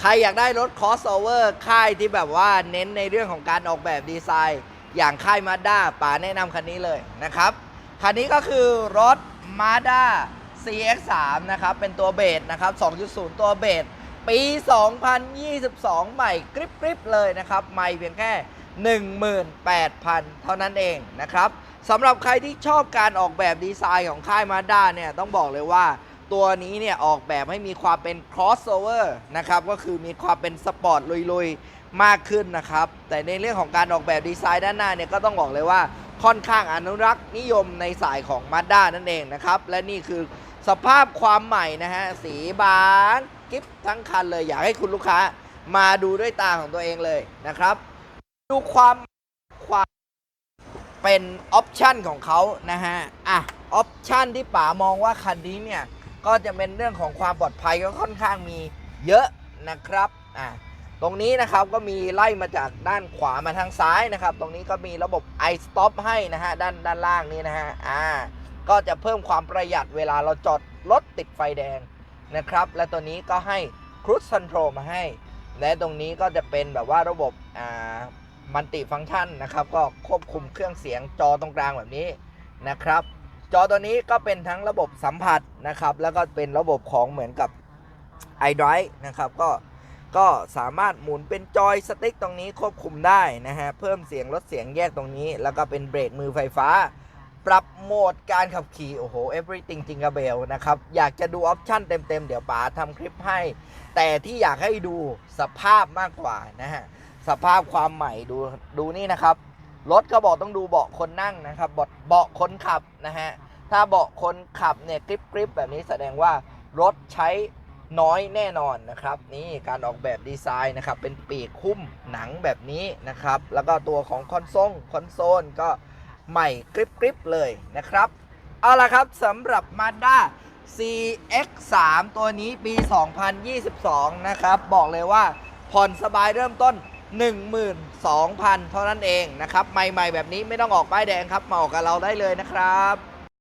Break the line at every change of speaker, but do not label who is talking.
ใครอยากได้รถ crossover ค่ายที่แบบว่าเน้นในเรื่องของการออกแบบดีไซน์ อย่างค่ายมาด้าป๋าแนะนำคันนี้เลยนะครับ คันนี้ก็คือรถ Mazda CX3 นะครับ เป็นตัวเบสนะครับ 2.0 ตัวเบสปี 2022 ใหม่กริบกริบเลยนะครับ ใหม่เพียงแค่ 18,000 เท่านั้นเองนะครับสำหรับใครที่ชอบการออกแบบดีไซน์ของค่าย Mazda เนี่ยต้องบอกเลยว่า ตัวนี้เนี่ยออกแบบให้มีความเป็น crossover นะครับ ก็คือมีความเป็นสปอร์ตลุยๆ มากขึ้นนะครับ แต่ในเรื่องของการออกแบบดีไซน์ด้านหน้าเนี่ยก็ต้องบอกเลยว่าค่อนข้างอนุรักษ์นิยมในสายของ Mazda นั่นเองนะครับ และนี่คือสภาพความใหม่นะฮะ สีบางกิฟทั้งคันเลย อยากให้คุณลูกค้ามาดูด้วยตาของตัวเองเลยนะครับ ดูความความเป็นออปชันของเขานะฮะ อะ ออปชันที่ป๋ามองว่าคันนี้เนี่ย ก็จะเป็นเรื่องของความปลอดภัยก็ค่อนข้างมีเยอะนะครับอะตรงนี้นะครับก็มีไล่มาจากด้านขวามาทางซ้ายนะครับ ตรงนี้ก็มีระบบ i stop ให้นะฮะด้านด้านล่างนี้นะฮะอ่าก็จะเพิ่มความประหยัดเวลาเราจอดรถติดไฟแดงนะครับ และตัวนี้ก็ให้ cruise control มาให้ และตรงนี้ก็จะเป็นแบบว่าระบบอ่ามัลติฟัง c t ชันนะครับ ก็ควบคุมเครื่องเสียงจอตรงกลางแบบนี้นะครับ จอตัวนี้ก็เป็นทั้งระบบสัมผัสนะครับ แล้วก็เป็นระบบของเหมือนกับ iDrive นะครับก็ก็สามารถหมุนเป็นจอยสติ๊กตรงนี้ควบคุมได้นะฮะเพิ่มเสียงลดเสียงแยกตรงนี้ แล้วก็เป็นเบรกมือไฟฟ้า ปรับโหมดการขับขี่ โอ้โห everything จริงกระเบลนะครับ อยากจะดูออปชั่นเต็มๆ เดี๋ยวป๋าทำคลิปให้ แต่ที่อยากให้ดูสภาพมากกว่านะฮะ สภาพความใหม่ดูดูนี่นะครับ รถก็บอกต้องดูเบาะคนนั่งนะครับเบาะเบาะคนขับนะฮะถ้าเบาะคนขับเนี่ยกริบกริบแบบนี้แสดงว่ารถใช้น้อยแน่นอนนะครับ นี่การออกแบบดีไซน์นะครับ เป็นปีกคุ้มหนังแบบนี้นะครับ แล้วก็ตัวของคอนโซลคอนโซลก็ใหม่กริบกริบเลยนะครับ เอาละครับสำหรับ Mazda CX3 ตัวนี้ปี 2022 นะครับ บอกเลยว่าผ่อนสบายเริ่มต้น 12,000 เท่านั้นเองนะครับ ใหม่ ๆ แบบนี้ไม่ต้องออกป้ายแดงครับ มาออกกับเราได้เลยนะครับ